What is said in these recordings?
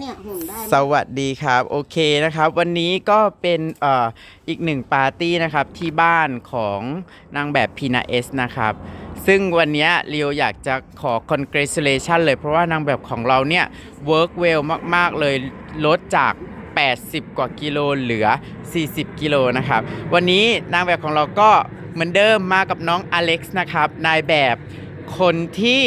เนี่ยหุ่นได้ไหมสวัสดีครับ โอเคนะครับ วันนี้ก็เป็นเอ่ออีกหนึ่งปาร์ตี้นะครับที่บ้านของนางแบบพีนาเอสนะครับ ซึ่งวันเนี้เรียวอยากจะขอ congratulation เลย เพราะว่านางแบบของเราเนี่ย work well มาก ๆ เลยลดจาก 80 กว่ากิโลเหลือ 40 กิโลนะครับ วันนี้นางแบบของเราก็เหมือนเดิมมากับน้องอเล็กซ์นะครับ นายแบบคนที่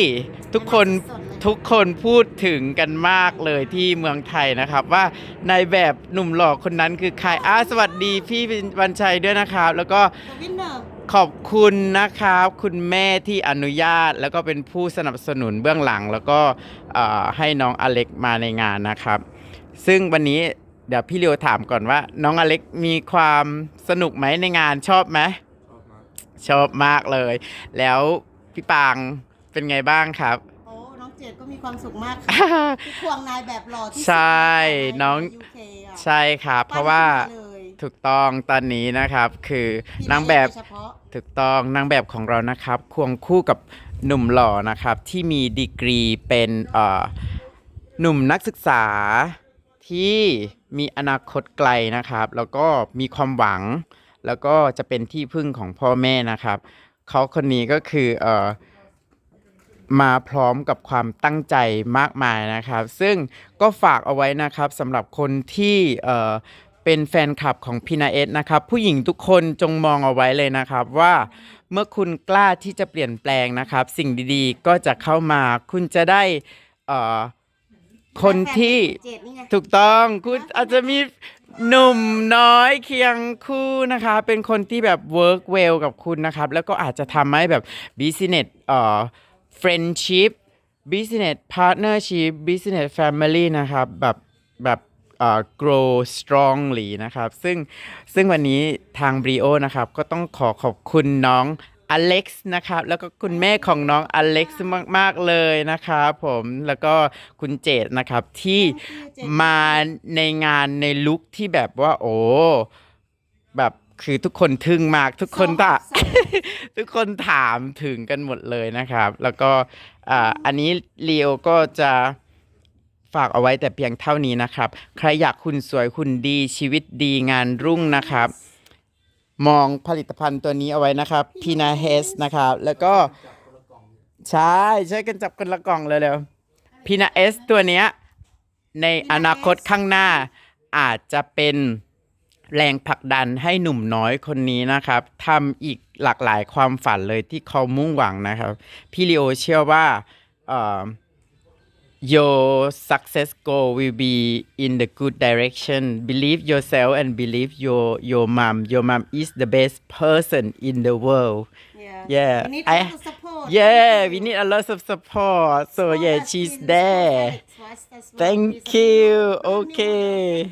ทุกคน สด ทุกคนพูดถึงกันมากเลยที่เมืองไทยนะครับ ว่านายแบบหนุ่มหล่อคนนั้นคือใครอ้าสวัสดีพี่วันชัยด้วยนะครับ แล้วก็ The winner ขอบคุณนะครับ คุณแม่ที่อนุญาต แล้วก็เป็นผู้สนับสนุนเบื้องหลัง แล้วก็เอ่อให้น้องอเล็กมาในงานนะครับ ซึ่งวันนี้เดี๋ยวพี่เลียวถามก่อนว่า น้องอเล็กมีความสนุกไหมในงานชอบไหมชอบมากเลย แล้วพี่ปางเป็นไงบ้างครับโอ้น้อง เจดก็มีความสุขมากค่ะที่ควงนายแบบหล่อที่สุดใช่น้องยูเคอะใช่ครับ เพราะว่าปั้นขึ้นมเลยถูกต้องตอนนี้นะครับ คือพี่นางแบบ โดยเฉพาะถูกต้องนางแบบของเรานะครับควงคู่กับหนุ่มหล่อนะครับ ที่มีดีกรีเป็นเอ่อหนุ่มนักศึกษาที่มีอนาคตไกลนะครับ แล้วก็มีความหวัง แล้วก็จะเป็นที่พึ่งของพ่อแม่นะครับ เขาคนนี้ก็คือเอ่อ มาพร้อมกับความตั้งใจมากมายนะครับ ซึ่งก็ฝากเอาไว้นะครับสำหรับคนที่เอ่อเป็นแฟนคลับของพีนาเอสนะครับ ผู้หญิงทุกคนจงมองเอาไว้เลยนะครับว่าเมื่อคุณกล้าที่จะเปลี่ยนแปลงนะครับ สิ่งดีๆก็จะเข้ามาคุณจะได้เอ่อคนที่เจดนี่ไงถูกต้องคุณอาจจะมีหนุ่มน้อยเคียงคู่นะคะ เป็นคนที่แบบ work well กับคุณนะครับ แล้วก็อาจจะทำให้แบบ business เอ่อ friendship business partnership business family นะครับแบบแบบอ่อ grow strongly นะครับ ซึ่งซึ่งวันนี้ทาง Brio นะครับ ก็ต้องขอขอบคุณน้องอเล็กซ์นะครับ แล้วก็คุณแม่ของน้องอเล็กซ์มาก ๆ เลยนะครับผมแล้วก็คุณเจดนะครับที่มาในงานในลุคที่แบบว่า โอ้แบบ คือทุกคนทึ่งมากทุกคนตะ ทุกคนถามถึงกันหมดเลยนะครับ แล้วก็อ่าอันนี้เลียวก็จะฝากเอาไว้แต่เพียงเท่านี้นะครับ ใครอยากคุณสวยคุณดีชีวิตดีงานรุ่งนะครับ มองผลิตภัณฑ์ตัวนี้เอาไว้นะครับพีนาเฮสนะครับ แล้วก็ใช่ใช่กันจับกันละกล่องเลยเร็วพีนาเอสตัวเนี้ยในอนาคตข้างหน้าอาจจะเป็น แรงผลักดันให้หนุ่มน้อยคนนี้นะครับทำอีกหลากหลายความฝันเลยที่เขามุ่งหวังนะครับ พี่ลีโอเชื่อว่าเอ่อ your success goal will be in the good direction believe yourself and believe your your mom your mom is the best person in the world Yeah, We need I- a lot of support. yeah we need a lot of support so yeah she's there Thank you. Okay.